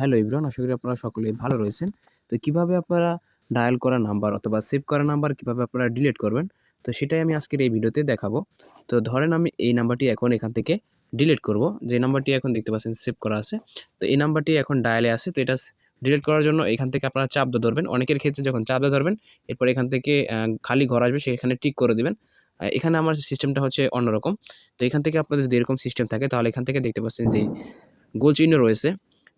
Hello everyone, আশা করি আপনারা সকলেই ভালো রয়েছেন। তো কীভাবে আপনারা ডায়াল করা নাম্বার অথবা সেভ করা নাম্বার কীভাবে আপনারা ডিলিট করবেন, তো সেটাই আমি আজকের এই ভিডিওতে দেখাবো। তো ধরেন আমি এই নাম্বারটি এখন এখান থেকে ডিলিট করব। যে নাম্বারটি এখন দেখতে পাচ্ছেন সেভ করা আছে। তো এই নাম্বারটি এখন ডায়ালে আছে, তো এটা ডিলিট করার জন্য এখান থেকে আপনারা চাপ দিয়ে ধরবেন। অনেকের ক্ষেত্রে যখন চাপ দিয়ে ধরবেন, এরপর এখান থেকে খালি ঘর আসবে, সেখানে টিক করে দিবেন। এখানে আমার সিস্টেমটা হচ্ছে অন্যরকম। তো এখান থেকে আপনাদের যদি এরকম সিস্টেম থাকে, তাহলে এখান থেকে দেখতে পাচ্ছেন যে গোল চিহ্ন রয়েছে।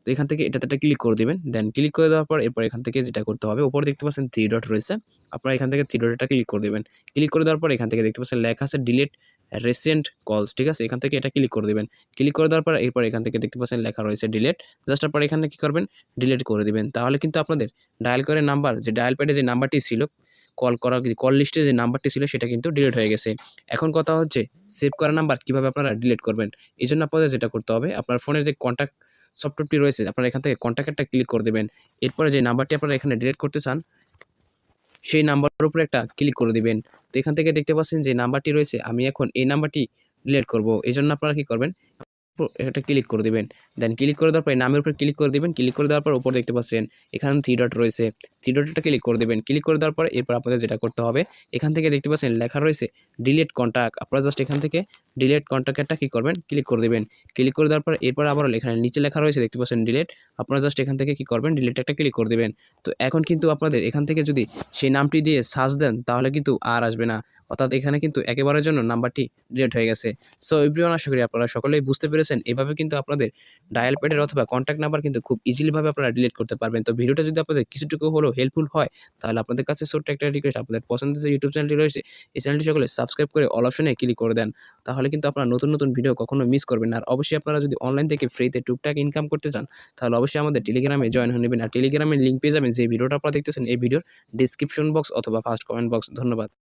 তো এখান থেকে এটাতে একটা ক্লিক করে দিবেন দেন ক্লিক করে দেওয়ার পর এরপর এখান থেকে যেটা করতে হবে, উপরে দেখতে পাচ্ছেন থ্রি ডট রয়েছে, আপনারা এখান থেকে থ্রি ডটটা ক্লিক করে দেবেন। ক্লিক করে দেওয়ার পর এখান থেকে দেখতে পাচ্ছেন লেখা আছে ডিলিট রিসেন্ট কলস ঠিক আছে? এখান থেকে এটা ক্লিক করে দেবেন। ক্লিক করে দেওয়ার পর এরপর এখান থেকে দেখতে পাচ্ছেন লেখা রয়েছে ডিলিট জাস্ট তারপর এখানে কী করবেন? ডিলিট করে দিবেন। তাহলে কিন্তু আপনাদের ডায়াল করে নাম্বার যে ডায়াল প্যাডে যে নাম্বারটি ছিল কল করা কল লিস্টে যে নাম্বারটি ছিল, সেটা কিন্তু ডিলিট হয়ে গেছে। এখন কথা হচ্ছে সেভ করা নাম্বার কীভাবে আপনারা ডিলিট করবেন? এই জন্য আপনাদের যেটা করতে হবে, আপনার ফোনের যে কন্ট্যাক্ট সফটওয়্যারটি রয়েছে, আপনারা এখান থেকে কন্ট্যাক্টটা ক্লিক করে দেবেন। এরপরে যে নাম্বারটি আপনারা এখানে ডিলেট করতে চান, সেই নাম্বারের উপরে একটা ক্লিক করে দেবেন। তো এখান থেকে দেখতে পাচ্ছেন যে নাম্বারটি রয়েছে, আমি এখন এই নাম্বারটি ডিলেট করব। এই জন্য আপনারা কী করবেন একটা ক্লিক করে দেবেন। দেন ক্লিক করে দেওয়ার পরে নামের উপরে ক্লিক করে দেবেন। ক্লিক করে দেওয়ার পর উপর দেখতে পাচ্ছেন, এখানে থ্রি ডট রয়েছে। থ্রি ডটটা ক্লিক করে দেবেন। ক্লিক করে দেওয়ার পর এরপর আপনাদের যেটা করতে হবে, এখান থেকে দেখতে পাচ্ছেন লেখা রয়েছে ডিলিট কন্ট্যাক্ট আপনারা জাস্ট এখান থেকে ডিলিট কন্ট্যাক্টটা কী করবেন? ক্লিক করে দেবেন। ক্লিক করে দেওয়ার পর এরপর আবার এখানে নিচে লেখা রয়েছে, দেখতে পাচ্ছেন ডিলিট আপনারা জাস্ট এখান থেকে কী করবেন? ডিলিট একটা ক্লিক করে দেবেন। তো এখন কিন্তু আপনাদের এখান থেকে যদি সেই নামটি দিয়ে সার্চ দেন, তাহলে কিন্তু আর আসবে না। অর্থাৎ এখানে কিন্তু একেবারের জন্য নাম্বারটি ডিলিট হয়ে গেছে। সো এভরিওয়ান আশা করি আপনারা সকলেই বুঝতে পেরেছেন। এভাবে কিন্তু আপনাদের ডায়াল প্যাডের অথবা কন্ট্যাক্ট নাম্বার কিন্তু খুব ইজিলিভাবে আপনারা ডিলিট করতে পারবেন। তো ভিডিওটা যদি আপনাদের কিছুটুকু হলেও হেল্পফুল হয়, তাহলে আপনাদের কাছে ছোট্ট একটা রিকোয়েস্ট আপনাদের পছন্দের যে ইউটিউব চ্যানেলটি রয়েছে, এই চ্যানেলটি সকলে সাবস্ক্রাইব করে অল অপশনে ক্লিক করে দেন। তাহলে কিন্তু আপনারা নতুন নতুন ভিডিও কখনো মিস করবেন আর অবশ্যই আপনারা যদি অনলাইন থেকে ফ্রিতে টুকটাক ইনকাম করতে চান, তাহলে অবশ্যই আমাদের টেলিগ্রামে জয়েন হয়ে নেবেন। আর টেলিগ্রামের লিঙ্ক পেয়ে যাবেন, যে ভিডিওটা আপনারা দেখতেছেন, এই ভিডিওর ডিসক্রিপশন বক্স অথবা ফার্স্ট কমেন্ট বক্স ধন্যবাদ।